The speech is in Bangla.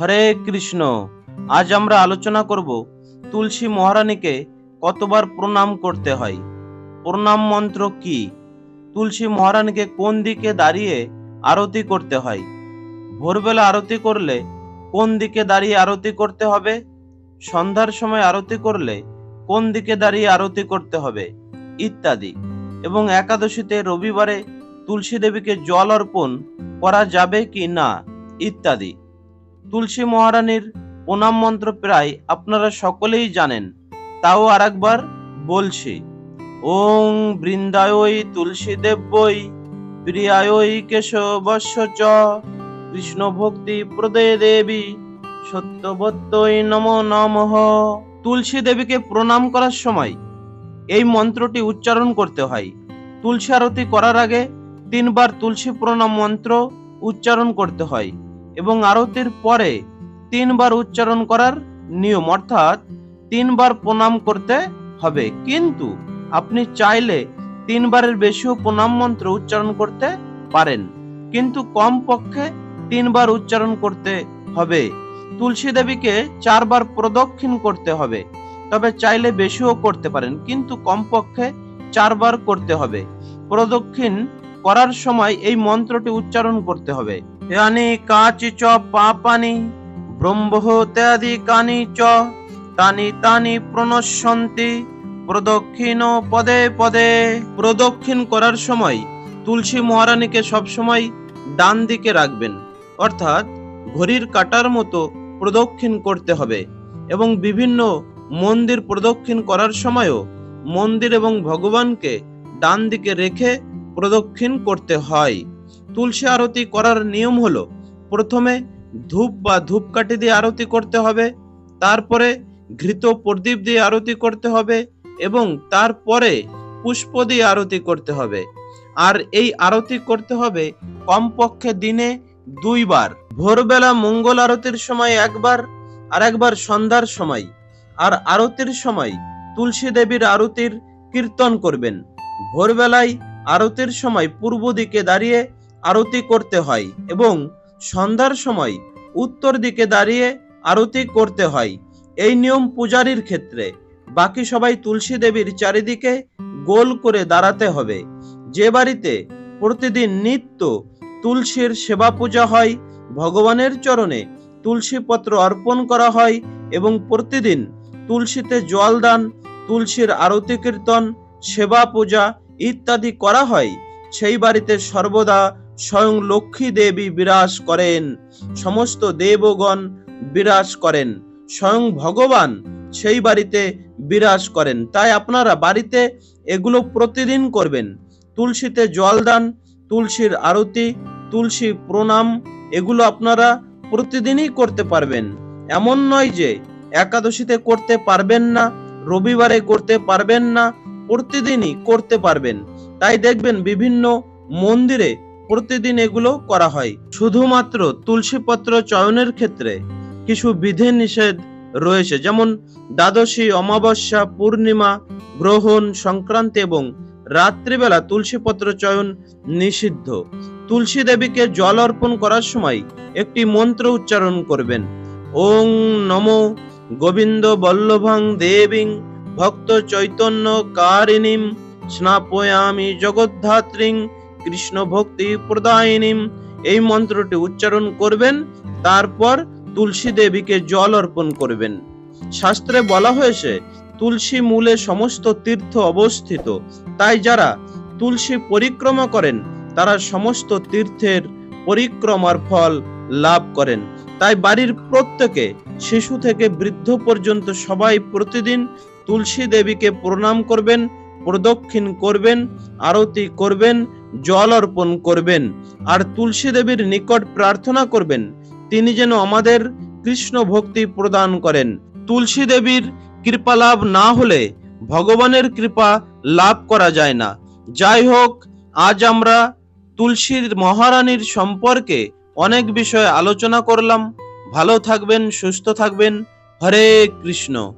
হরে কৃষ্ণ, আজ আমরা আলোচনা করব তুলসী মহারানীকে কতবার প্রণাম করতে হয়। প্রণাম মন্ত্র কি? তুলসী মহারানীকে কোন দিকে দাঁড়িয়ে আরতি করতে হয়? ভোরবেলা আরতি করলে কোন দিকে দাঁড়িয়ে আরতি করতে হবে? সন্ধ্যার সময় আরতি করলে কোন দিকে দাঁড়িয়ে আরতি করতে হবে? ইত্যাদি। এবং একাদশীতে রবিবারে তুলসী দেবীকে জল অর্পণ করা যাবে কি না? ইত্যাদি। তুলসী মহারানীর প্রণাম মন্ত্র প্রায় আপনারা সকলেই জানেন, তাও আরেকবার বলছি। ওং বৃন্দায়ই তুলসী দেব্যই প্রিয়ায়ই কেশবস্য চ কৃষ্ণ ভক্তি প্রদে দেবী সত্যবত্যই নম নমঃ। তুলসী দেবীকে প্রণাম করার সময় এই মন্ত্রটি উচ্চারণ করতে হয়। তুলসী আরতি করার আগে তিনবার তুলসী প্রণাম মন্ত্র উচ্চারণ করতে হয়। এবং আরতির পরে তিনবার উচ্চারণ করার নিয়ম, অর্থাৎ তিনবার প্রণাম করতে হবে। কিন্তু আপনি চাইলে তিনবারের বেশিও প্রণাম মন্ত্র উচ্চারণ করতে পারেন। কিন্তু কম পক্ষে তিনবার উচ্চারণ করতে হবে। তুলসী দেবীকে চারবার প্রদক্ষিণ করতে হবে। তবে চাইলে বেশিও করতে পারেন, কিন্তু কমপক্ষে চারবার করতে হবে। প্রদক্ষিণ করার সময় এই মন্ত্রটি উচ্চারণ করতে হবে। কাচি চ পাপানি ব্রহ্মহত্যাদি কানি চ তানি তানি প্রণশ্যন্তি প্রদক্ষিণ পদে পদে প্রদক্ষিণ করার সময় তুলসী মহারানীকে সবসময় ডান দিকে রাখবেন। অর্থাৎ ঘড়ির কাটার মতো প্রদক্ষিণ করতে হবে এবং বিভিন্ন মন্দির প্রদক্ষিণ করার সময়ও মন্দির এবং ভগবানকে ডান দিকে রেখে প্রদক্ষিণ করতে হয়। তুলসী আরতি করার নিয়ম হলো, প্রথমে ধূপ বা ধূপকাঠি দিয়ে আরতি করতে হবে, তারপরে ঘৃত প্রদীপ দিয়ে আরতি করতে হবে এবং তারপরে পুষ্প দিয়ে আরতি করতে হবে। আর এই আরতি করতে হবে কমপক্ষে দিনে দুইবার। ভোরবেলা মঙ্গল আরতির সময় একবার, আর একবার সন্ধ্যার সময়। আর আরতির সময় তুলসী দেবীর আরতির কীর্তন করবেন। ভোরবেলায় আরতির সময় পূর্ব দিকে দাঁড়িয়ে আরতি করতে হয় এবং সন্ধ্যার সময় উত্তর দিকে দাঁড়িয়ে আরতি করতে হয়। এই নিয়ম পূজারীর ক্ষেত্রে। বাকি সবাই তুলসী দেবীর চারিদিকে গোল করে দাঁড়াতে হবে। যে বাড়িতে প্রতিদিন নিত্য তুলসীর সেবা পূজা হয়, ভগবানের চরণে তুলসী পত্র অর্পণ করা হয় এবং প্রতিদিন তুলসীতে জল দান, তুলসীর আরতি কীর্তন, সেবা পূজা ইত্যাদি করা হয়। সেই বাড়িতে সর্বদা স্বয়ং লক্ষ্মী দেবী বিরাজ করেন, সমস্ত দেবগণ বিরাজ করেন, স্বয়ং ভগবান সেই বাড়িতে বিরাজ করেন। তাই আপনারা বাড়িতে এগুলো প্রতিদিন করবেন। তুলসীতে জল দান, তুলসীর আরতি, তুলসী প্রণাম, এগুলো আপনারা প্রতিদিনই করতে পারবেন। এমন নয় যে একাদশীতে করতে পারবেন না, রবিবারে করতে পারবেন না, প্রতিদিনই করতে পারবেন। তাই দেখবেন বিভিন্ন মন্দিরে প্রতিদিন এগুলো করা হয়। শুধুমাত্র তুলসী পত্র চয়নের ক্ষেত্রে কিছু বিধি নিষেধ রয়েছে, যেমন দ্বাদশী, অমাবস্যা, পূর্ণিমা, গ্রহণ সংক্রান্তি এবং রাত্রিবেলা তুলসী পত্র চয়ন নিষিদ্ধ। তুলসী দেবীকে জল অর্পণ করার সময় একটি মন্ত্র উচ্চারণ করবেন। ওং নমো গোবিন্দ বল্লভাং দেবীং ভক্ত চৈতন্য কারিণীম স্নাপয়ামি জগদ্ধাত্রীং কৃষ্ণ ভক্তি প্রদায়িনীম। এই মন্ত্রটি উচ্চারণ করবেন, তারপর তুলসী দেবীকে জল অর্পণ করবেন। শাস্ত্রে বলা হয়েছে, তুলসী মূলে সমস্ত তীর্থ অবস্থিত। তাই যারা তুলসী পরিক্রমা করেন, তারা সমস্ত তীর্থের পরিক্রমার ফল লাভ করেন। তাই বাড়ির প্রত্যেকে, শিশু থেকে বৃদ্ধ পর্যন্ত সবাই প্রতিদিন তুলসী দেবীকে প্রণাম করবেন, প্রদক্ষিণ করবেন, আরতি করবেন জল অর্পণ করবেন, আর তুলসী দেবীর নিকট প্রার্থনা করবেন। তিনি যেন আমাদের কৃষ্ণ ভক্তি প্রদান করেন। তুলসী দেবীর কৃপা লাভ না হলে ভগবানের কৃপা লাভ করা যায় না। যাই হোক, আজ আমরা তুলসীর মহারানীর সম্পর্কে অনেক বিষয়ে আলোচনা করলাম। ভালো থাকবেন, সুস্থ থাকবেন। হরে কৃষ্ণ।